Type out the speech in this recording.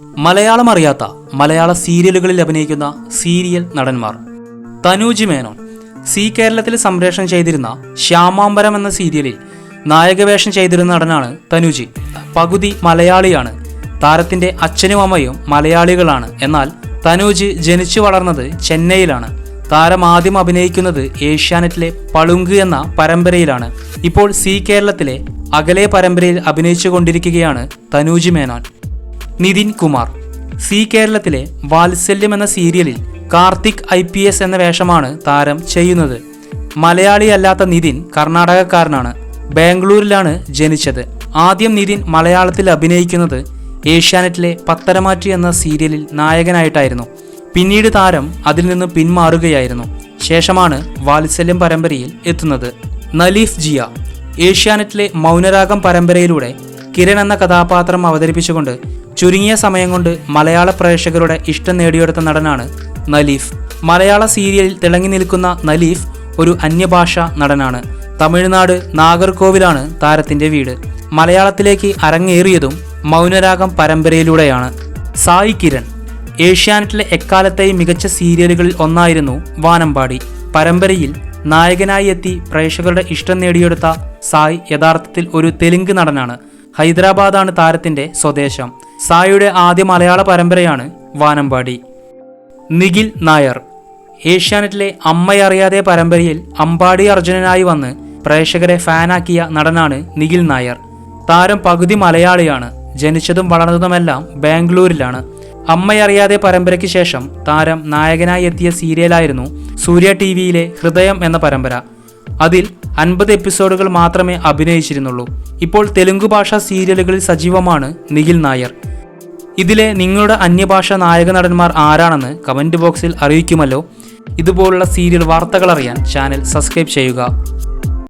മലയാളം അറിയാത്ത മലയാള സീരിയലുകളിൽ അഭിനയിക്കുന്ന സീരിയൽ നടന്മാർ. തനൂജ് മേനോൻ സി കേരളത്തിൽ സംപ്രേഷണം ചെയ്തിരുന്ന ശ്യാമാംബരം എന്ന സീരിയലിൽ നായകവേഷം ചെയ്തിരുന്ന നടനാണ് തനുജി. പകുതി മലയാളിയാണ് താരത്തിന്റെ അച്ഛനും അമ്മയും മലയാളികളാണ്. എന്നാൽ തനൂജ് ജനിച്ചു വളർന്നത് ചെന്നൈയിലാണ്. താരം ആദ്യം അഭിനയിക്കുന്നത് ഏഷ്യാനെറ്റിലെ പളുങ്ക് എന്ന പരമ്പരയിലാണ്. ഇപ്പോൾ സി കേരളത്തിലെ അകലെ പരമ്പരയിൽ അഭിനയിച്ചു കൊണ്ടിരിക്കുകയാണ് തനൂജ് മേനോൻ. നിതിൻ കുമാർ. സി കേരളത്തിലെ വാത്സല്യം എന്ന സീരിയലിൽ കാർത്തിക് ഐ പി എസ് എന്ന വേഷമാണ് താരം ചെയ്യുന്നത്. മലയാളിയല്ലാത്ത നിതിൻ കർണാടകക്കാരനാണ്. ബാംഗ്ലൂരിലാണ് ജനിച്ചത്. ആദ്യം നിതിൻ മലയാളത്തിൽ അഭിനയിക്കുന്നത് ഏഷ്യാനെറ്റിലെ പത്തരമാറ്റി എന്ന സീരിയലിൽ നായകനായിട്ടായിരുന്നു. പിന്നീട് താരം അതിൽ നിന്ന് പിന്മാറുകയായിരുന്നു. ശേഷമാണ് വാത്സല്യം പരമ്പരയിൽ എത്തുന്നത്. നലീഫ് ജിയ. ഏഷ്യാനെറ്റിലെ മൗനരാഗം പരമ്പരയിലൂടെ കിരൺ എന്ന കഥാപാത്രം അവതരിപ്പിച്ചുകൊണ്ട് ചുരുങ്ങിയ സമയം കൊണ്ട് മലയാള പ്രേക്ഷകരുടെ ഇഷ്ടം നേടിയെടുത്ത നടനാണ് നലീഫ്. മലയാള സീരിയലിൽ തിളങ്ങി നിൽക്കുന്ന നലീഫ് ഒരു അന്യഭാഷ നടനാണ്. തമിഴ്നാട് നാഗർകോവിലാണ് താരത്തിന്റെ വീട്. മലയാളത്തിലേക്ക് അരങ്ങേറിയതും മൗനരാഗം പരമ്പരയിലൂടെയാണ്. സായി കിരൺ ഏഷ്യാനെറ്റിലെ എക്കാലത്തെയും മികച്ച സീരിയലുകളിൽ ഒന്നായിരുന്നു വാനമ്പാടി. പരമ്പരയിൽ നായകനായി എത്തി പ്രേക്ഷകരുടെ ഇഷ്ടം നേടിയെടുത്ത സായ് യഥാർത്ഥത്തിൽ ഒരു തെലുങ്ക് നടനാണ്. ഹൈദരാബാദാണ് താരത്തിന്റെ സ്വദേശം. സായിയുടെ ആദ്യ മലയാള പരമ്പരയാണ് വാനമ്പാടി. നിഖിൽ നായർ. ഏഷ്യാനെറ്റിലെ അമ്മയറിയാതെ പരമ്പരയിൽ അമ്പാടി അർജുനനായി വന്ന് പ്രേക്ഷകരെ ഫാനാക്കിയ നടനാണ് നിഖിൽ നായർ. താരം പകുതി മലയാളിയാണ് ജനിച്ചതും വളർന്നതുമെല്ലാം ബാംഗ്ലൂരിലാണ്. അമ്മയറിയാതെ പരമ്പരയ്ക്ക് ശേഷം താരം നായകനായി എത്തിയ സീരിയലായിരുന്നു സൂര്യ ടി വിയിലെ ഹൃദയം എന്ന പരമ്പര. അതിൽ അൻപത് എപ്പിസോഡുകൾ മാത്രമേ അഭിനയിച്ചിരുന്നുള്ളൂ. ഇപ്പോൾ തെലുങ്ക് ഭാഷാ സീരിയലുകളിൽ സജീവമാണ് നിഖിൽ നായർ. ഇതിലെ നിങ്ങളുടെ അന്യഭാഷ നായക നടന്മാർ ആരാണെന്ന് കമന്റ് ബോക്സിൽ അറിയിക്കുമല്ലോ. ഇതുപോലുള്ള സീരിയൽ വാർത്തകൾ അറിയാൻ ചാനൽ സബ്സ്ക്രൈബ് ചെയ്യുക.